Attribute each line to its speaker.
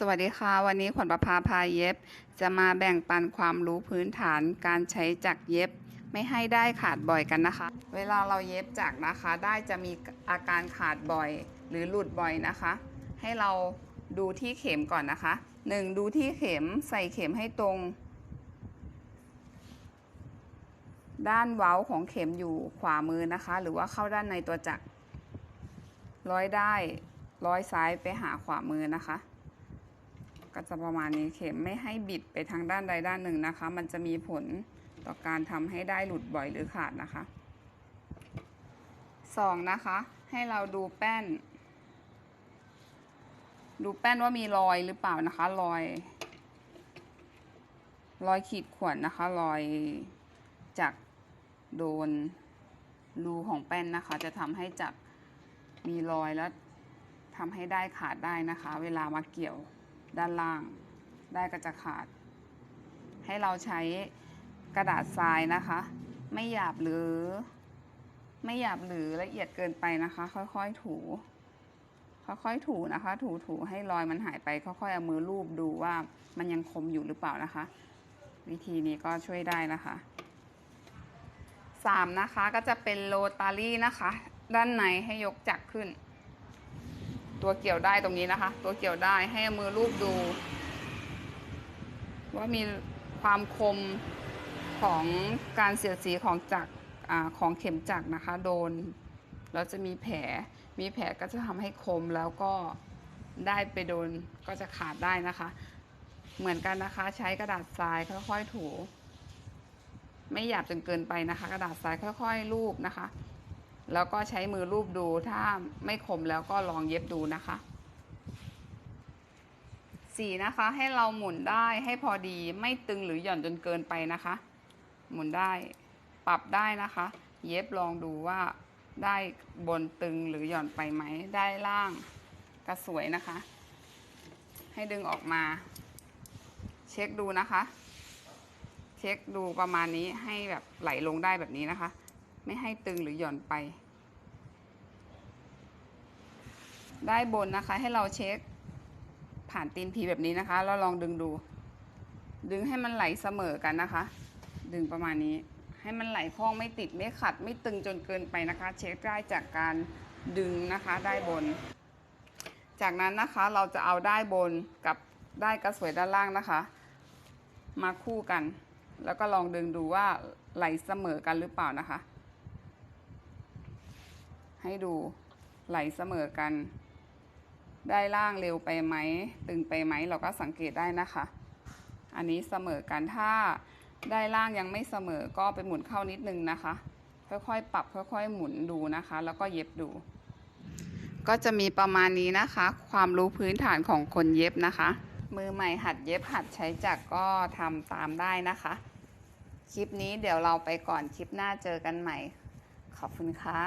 Speaker 1: สวัสดีค่ะ วันนี้ขวัญประภาพาเย็บ จะมาแบ่งปันความรู้พื้นฐานการใช้จักรเย็บ ไม่ให้ได้ขาดบ่อยกันนะคะ เวลาเราเย็บจักรนะคะ ได้จะมีอาการขาดบ่อย หรือหลุดบ่อยนะคะ ให้เราดูที่เข็มก่อนนะคะ 1. ดูที่เข็มใส่เข็มให้ตรง ด้านเว้าของเข็มอยู่ขวามือนะคะ หรือว่าเข้าด้านในตัวจักรร้อยได้ร้อยซ้ายไปหาขวามือนะคะ ก็จะประมาณนี้เข็มไม่ให้บิดไปทางด้านใดด้านหนึ่งนะคะ มันจะมีผลต่อการทำให้ได้หลุดบ่อยหรือขาดนะคะสองนะคะ ให้เราดูแป้น ดูแป้นว่ามีรอยหรือเปล่านะคะ รอย รอยขีดข่วนนะคะ รอยจากโดนรูของแป้นนะคะ จะทำให้จักรมีรอยแล้วทำให้ได้ขาดได้นะคะ เวลามาเกี่ยว ด้านล่าง ได้ก็จะขาด ให้เราใช้กระดาษทรายนะคะ ไม่หยาบหรือ ไม่หยาบหรือละเอียดเกินไปนะคะ ค่อยๆถู ค่อยๆถูนะคะ ถูถูให้รอยมันหายไปค่อยๆเอามือลูบดูว่ามันยังคมอยู่หรือเปล่านะคะ วิธีนี้ก็ช่วยได้นะคะสามนะคะก็จะเป็นโรตารี่นะคะ ด้านในให้ยกจักขึ้น ตัวเกี่ยวได้ตรงนี้นะคะ ตัวเกี่ยวได้ให้มือลูบดู ว่ามีความคมของการเสียดสีของจักรอของเข็มจักรนะคะ โดนแล้วจะมีแผลมีแผลก็จะทำให้คมแล้วก็ได้ไปโดนก็จะขาดได้นะคะ เหมือนกันนะคะ ใช้กระดาษทรายค่อยๆถู ไม่หยาบจนเกินไปนะคะ กระดาษทรายค่อย ๆ ลูบนะคะ แล้วก็ใช้มือรูปดูถ้าไม่คมแล้วก็ลองเย็บดูนะคะสีนะคะให้เราหมุนได้ให้พอดีไม่ตึงหรือหย่อนจนเกินไปนะคะ หมุนได้ปรับได้นะคะ เย็บลองดูว่าได้บนตึงหรือหย่อนไปไหมได้ล่างก็สวยนะคะ ให้ดึงออกมา เช็คดูนะคะ เช็คดูประมาณนี้ให้แบบไหลลงได้แบบนี้นะคะ ไม่ให้ตึงหรือหย่อนไป ได้บนนะคะให้เราเช็คผ่านตีนผีแบบนี้นะคะ แล้วลองดึงดู ดึงให้มันไหลเสมอกันนะคะ ดึงประมาณนี้ ให้มันไหลคล่องไม่ติดไม่ขัด ไม่ตึงจนเกินไปนะคะ เช็คได้จากการดึงนะคะได้บน จากนั้นนะคะเราจะเอาได้บนกับได้กระสวยด้านล่างนะคะ มาคู่กัน แล้วก็ลองดึงดูว่าไหลเสมอกันหรือเปล่านะคะ ให้ดูไหลเสมอกัน ได้ล่างเร็วไปไหม ตึงไปไหมเราก็สังเกตได้นะคะ อันนี้เสมอกันถ้าได้ล่างยังไม่เสมอก็ไปหมุนเข้านิดนึงนะคะ ค่อยๆ ปรับค่อยๆ หมุนดูนะคะ แล้วก็เย็บดู ก็จะมีประมาณนี้นะคะ ความรู้พื้นฐานของคนเย็บนะคะ มือใหม่หัดเย็บหัดใช้จักรก็ทำตามได้นะคะ คลิปนี้เดี๋ยวเราไปก่อนคลิปหน้าเจอกันใหม่ ขอบคุณค่ะ